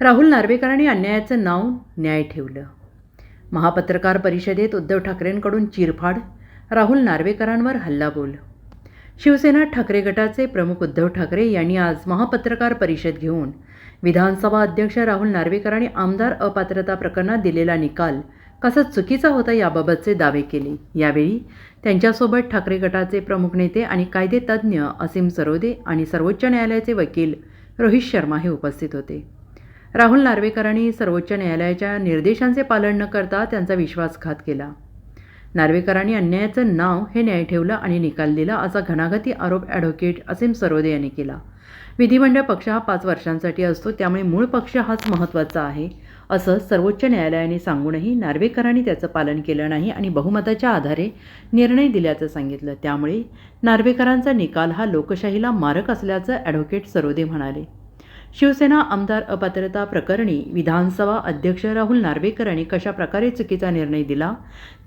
राहुल नार्वेकरांनी अन्यायाचं नाव न्याय ठेवलं. महापत्रकार परिषदेत उद्धव ठाकरेंकडून चिरफाड राहुल नार्वेकरांवर हल्लाबोल. शिवसेना ठाकरे गटाचे प्रमुख उद्धव ठाकरे यांनी आज महापत्रकार परिषद घेऊन विधानसभा अध्यक्ष राहुल नार्वेकरांनी आमदार अपात्रता प्रकरणात दिलेला निकाल कसा चुकीचा होता याबाबतचे दावे केले. यावेळी त्यांच्यासोबत ठाकरे गटाचे प्रमुख नेते आणि कायदेतज्ज्ञ असीम सरोदे आणि सर्वोच्च न्यायालयाचे वकील रोहित शर्मा हे उपस्थित होते. राहुल नार्वेकरांनी सर्वोच्च न्यायालयाच्या निर्देशांचे पालन न करता त्यांचा विश्वासघात केला. नार्वेकरांनी अन्यायाचं नाव हे न्याय ठेवलं आणि निकाल दिला असा घणाघाती आरोप ॲडव्होकेट असीम सरोदे यांनी केला. विधिमंडळ पक्ष हा पाच वर्षांसाठी असतो त्यामुळे मूळ पक्ष हाच महत्त्वाचा आहे असं सर्वोच्च न्यायालयाने सांगूनही नार्वेकरांनी त्याचं पालन केलं नाही आणि बहुमताच्या आधारे निर्णय दिल्याचं सांगितलं. त्यामुळे नार्वेकरांचा निकाल हा लोकशाहीला मारक असल्याचं ॲडव्होकेट सरोदे म्हणाले. शिवसेना आमदार अपात्रता प्रकरणी विधानसभा अध्यक्ष राहुल नार्वेकर यांनी कशा प्रकारे चुकीचा निर्णय दिला?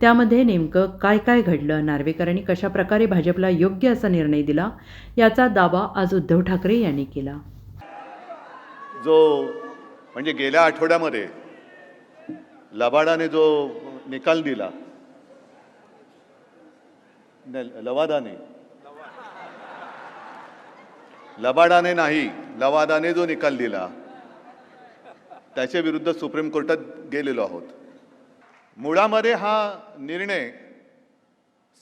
त्यामध्ये नेमकं काय काय घडलं? नार्वेकरांनी कशाप्रकारे भाजपला योग्य असा निर्णय दिला? याचा दावा आज उद्धव ठाकरे यांनी केला. जो म्हणजे गेल्या आठवड्यामध्ये लबाडाने जो निकाल दिला लवादाने. लबाडाने नाही लवादाने जो निकाल दिला त्याच्या विरुद्ध सुप्रीम कोर्टात गेलेलो आहोत. मुळामध्ये हा निर्णय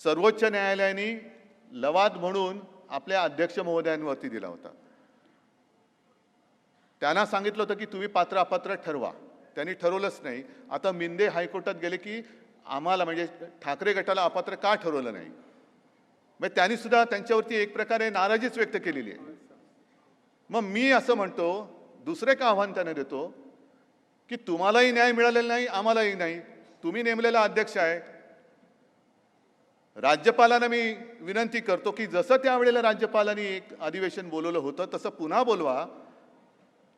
सर्वोच्च न्यायालयाने लवाद म्हणून आपल्या अध्यक्ष महोदयांवरती दिला होता. त्यांना सांगितलं होतं की तुम्ही पात्र अपात्र ठरवा. त्यांनी ठरवलंच नाही. आता मिंदे हायकोर्टात गेले की आम्हाला म्हणजे ठाकरे गटाला अपात्र का ठरवलं नाही? मग त्यांनी सुद्धा त्यांच्यावरती एक प्रकारे नाराजीच व्यक्त केलेली आहे. मग मी असं म्हणतो दुसरे का आव्हान त्यांना देतो? की तुम्हालाही न्याय मिळालेला नाही आम्हालाही नाही. तुम्ही नेमलेला अध्यक्ष आहे. राज्यपालांना मी विनंती करतो की जसं त्यावेळेला राज्यपालांनी एक अधिवेशन बोलवलं होतं तसं पुन्हा बोलवा.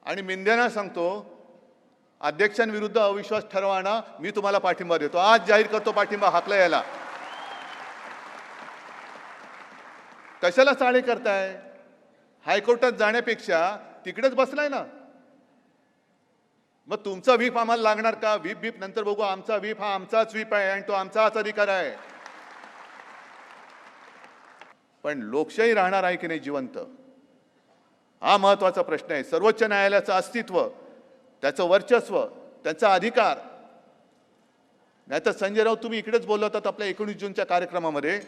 आणि मिंद्यांना सांगतो अध्यक्षांविरुद्ध अविश्वास ठरवाना मी तुम्हाला पाठिंबा देतो. आज जाहीर करतो पाठिंबा हाकला यायला कशाला चाळे करताय? हायकोर्टात जाण्यापेक्षा तिकडेच बसलाय ना. मग तुमचा व्हीप आम्हाला लागणार का? व्हीप व्हीप नंतर बघू. आमचा व्हीप हा आमचाच व्हीप आहे आणि तो आमचाच अधिकार आहे. पण लोकशाही राहणार आहे की नाही जिवंत? हा महत्त्वाचा प्रश्न आहे. सर्वोच्च न्यायालयाचं अस्तित्व त्याचं वर्चस्व त्याचा अधिकार. नाहीतर संजय राऊत तुम्ही इकडेच बोलला होतात आपल्या एकोणीस जूनच्या कार्यक्रमामध्ये.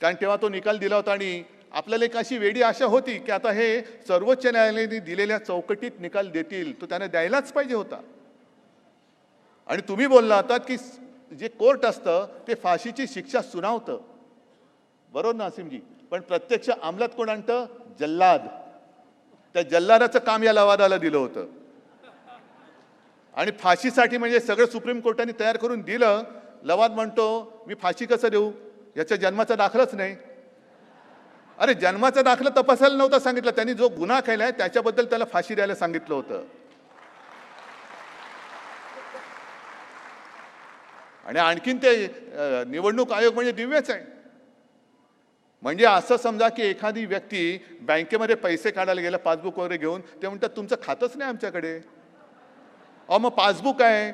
कारण तेव्हा तो निकाल दिला होता आणि आपल्याला एक अशी वेडी आशा होती की आता हे सर्वोच्च न्यायालयाने दिलेल्या चौकटीत निकाल देतील तो त्याने द्यायलाच पाहिजे होता. आणि तुम्ही बोलला होतात की जे कोर्ट असतं ते फाशीची शिक्षा सुनावतं. बरोबर ना असीमजी पण प्रत्यक्ष अंमलात कोण आणतं? जल्लाद. त्या जल्लादाचं काम या लवादाला दिलं होतं. आणि फाशीसाठी म्हणजे सगळं सुप्रीम कोर्टाने तयार करून दिलं लवाद म्हणतो मी फाशी कसं देऊ? याच्या जन्माचा दाखलाच नाही. अरे जन्माचा दाखला तपासायला नव्हता सांगितलं. त्यांनी जो गुन्हा केलाय त्याच्याबद्दल त्याला फाशी द्यायला सांगितलं होतं. आणि आणखीन ते निवडणूक आयोग म्हणजे दिव्यच आहे. म्हणजे असं समजा की एखादी व्यक्ती बँकेमध्ये पैसे काढायला गेला पासबुक वगैरे घेऊन ते म्हणतात तुमचं खातंच नाही आमच्याकडे. अहो मग पासबुक आहे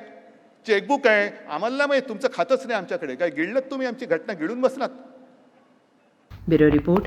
चेकबुक आहे. आम्हाला माहिती तुमचं खातंच नाही आमच्याकडे. काय गिळलं तुम्ही आमची घटना गिळून बसलात? Bureau report.